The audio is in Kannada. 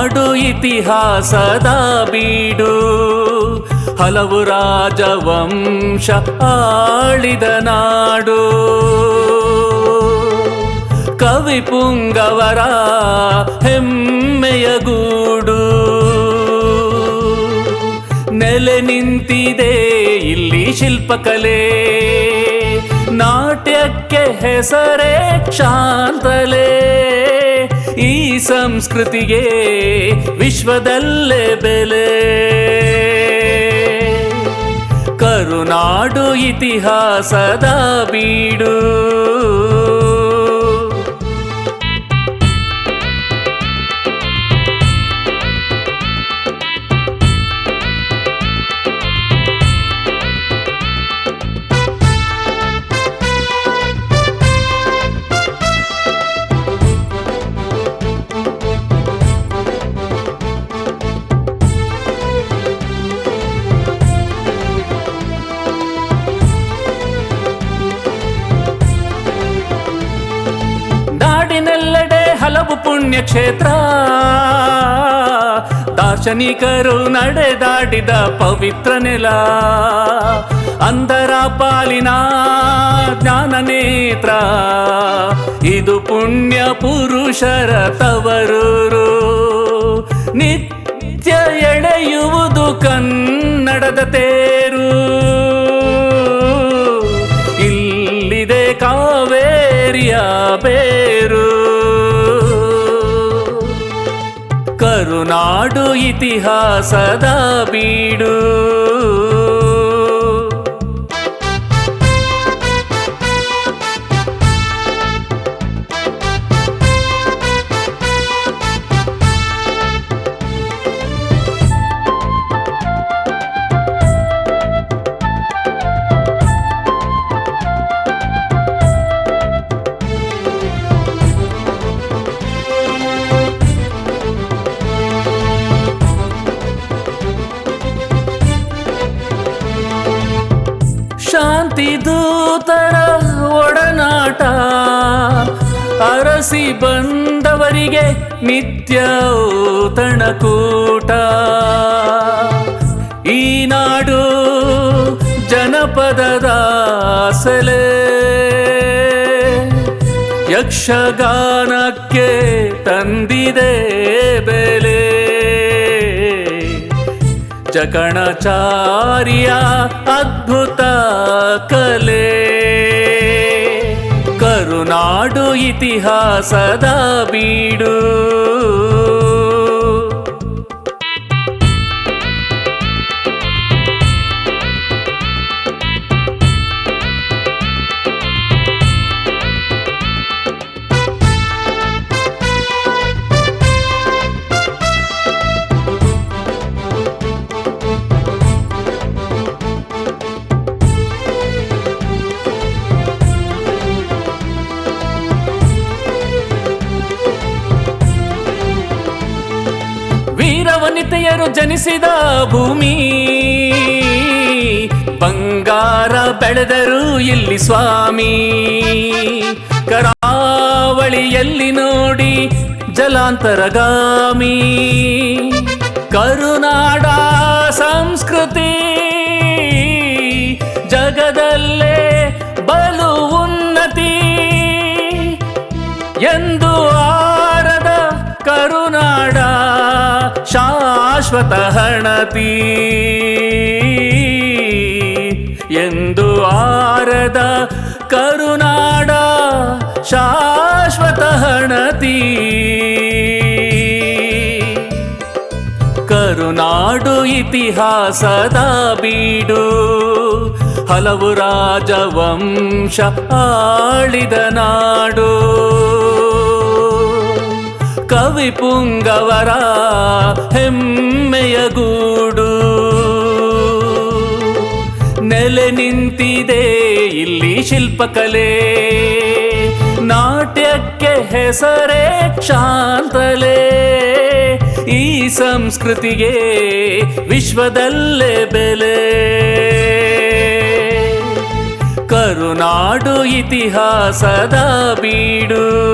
ಕರುನಾಡು ಇತಿಹಾಸದ ಬೀಡು. ಹಲವು ರಾಜವಂಶ ಆಳಿದ ನಾಡು. ಕವಿ ಪುಂಗವರ ಹೆಮ್ಮೆಯ ಗೂಡು. ನೆಲೆ ನಿಂತಿದೆ ಇಲ್ಲಿ ಶಿಲ್ಪಕಲೆ. ನಾಟ್ಯಕ್ಕೆ ಹೆಸರೇ ಶಾಂತಲೆ ಈ ಸಂಸ್ಕೃತಿಗೆ ವಿಶ್ವದಲ್ಲೇ ಬೆಲೆ. ಕರುನಾಡು ಇತಿಹಾಸದ ಬೀಡು. ಹಲವು ಪುಣ್ಯಕ್ಷೇತ್ರ. ದಾರ್ಶನಿಕರು ನಡೆದಾಡಿದ ಪವಿತ್ರ ನೆಲ. ಅಂದರ ಪಾಲಿನ ಜ್ಞಾನ ನೇತ್ರ. ಇದು ಪುಣ್ಯ ಪುರುಷರ ತವರೂರು. ನಿತ್ಯ ಎಳೆಯುವುದು ಕನ್ನಡದ ತೇರು ಕರುನಾಡು ಇತಿಹಾಸದ ಬೀಡು ಶಾಂತಿ ದೂತರ ಒಡನಾಟ. ಅರಸಿ ಬಂದವರಿಗೆ ನಿತ್ಯ ತಣಕೂಟ ಈ ನಾಡು ಜನಪದದ ಸೆಲೆ. ಯಕ್ಷಗಾನಕ್ಕೆ ತಂದಿದೆ ಬೆಲೆ. ಜಕಣಚಾರ್ಯ ಅದ್ಭುತ ಕಲೆ. ಕರುನಾಡು ಇತಿಹಾಸದ ಬೀಡು. ವೀರವನಿತೆಯರು ಜನಿಸಿದ ಭೂಮಿ. ಬಂಗಾರ ಬೆಳೆದರು ಇಲ್ಲಿ ಸ್ವಾಮಿ. ಕರಾವಳಿಯಲ್ಲಿ ನೋಡಿ ಜಲಾಂತರಗಾಮಿ. ಕರುನಾಡ ಸಂಸ್ಕೃತಿ ಜಗದಲ್ಲೇ ಶಾಶ್ವತ ಹಣತಿ ಎಂದು ಆರದ ಕರುನಾಡ ಶಾಶ್ವತ ಹಣತಿ ಕರುನಾಡು ಇತಿಹಾಸದ ಬೀಡು ಹಲವು ರಾಜವಂಶ ಆಳಿದ ನಾಡು. ಕವಿ ಪುಂಗವರ ಹೆಮ್ಮೆಯ ಗೂಡು. ನೆಲೆ ನಿಂತಿದೆ ಇಲ್ಲಿ ಶಿಲ್ಪಕಲೆ. ನಾಟ್ಯಕ್ಕೆ ಹೆಸರೇ ಶಾಂತಲೆ. ಈ ಸಂಸ್ಕೃತಿಗೆ ವಿಶ್ವದಲ್ಲೇ ಬೆಲೆ. ಕರುನಾಡು ಇತಿಹಾಸದ ಬೀಡು.